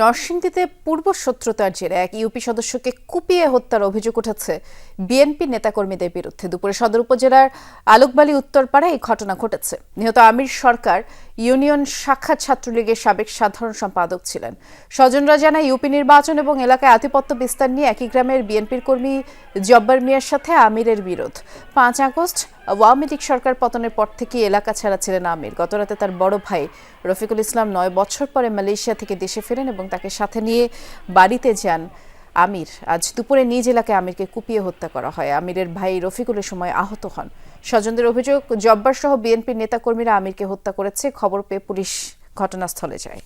নরসিংদীতে পূর্ব শত্রুতার জেরে এক ইউপি সদস্যকে কুপিয়ে হত্যার অভিযোগ উঠেছে বিএনপি নেতাকর্মীদের বিরুদ্ধে। দুপুরে সদর উপজেলার আলোকবালী উত্তরপাড়ায় এই ঘটনা ঘটেছে। নিহত আমির সরকার ইউনিয়ন শাখা ছাত্রলীগের সাবেক সাধারণ সম্পাদক ছিলেন। স্বজনরা জানায়, ইউপি নির্বাচন এবং এলাকায় আধিপত্য বিস্তার নিয়ে একই গ্রামের বিএনপির কর্মী জব্বার মিয়ার সাথে আমিরের বিরোধ। পাঁচ আগস্ট, আওয়ামী লীগ সরকার পতনের পর থেকে এলাকা ছাড়া ছিলেন আমির। গতরাতে তার বড় ভাই রফিকুল ইসলাম নয় বছর পরে মালয়েশিয়া থেকে দেশে ফেরেন এবং তাকে সাথে নিয়ে বাড়িতে যান আমির। আজ দুপুরে নিজ এলাকায় আমিরকে কুপিয়ে হত্যা করা হয়। আমিরের ভাই রফিকুলের সময় আহত হন। স্বজনদের অভিযোগ, জব্বার সহ বিএনপির নেতাকর্মীরা আমিরকে হত্যা করেছে। খবর পেয়ে পুলিশ ঘটনাস্থলে যায়।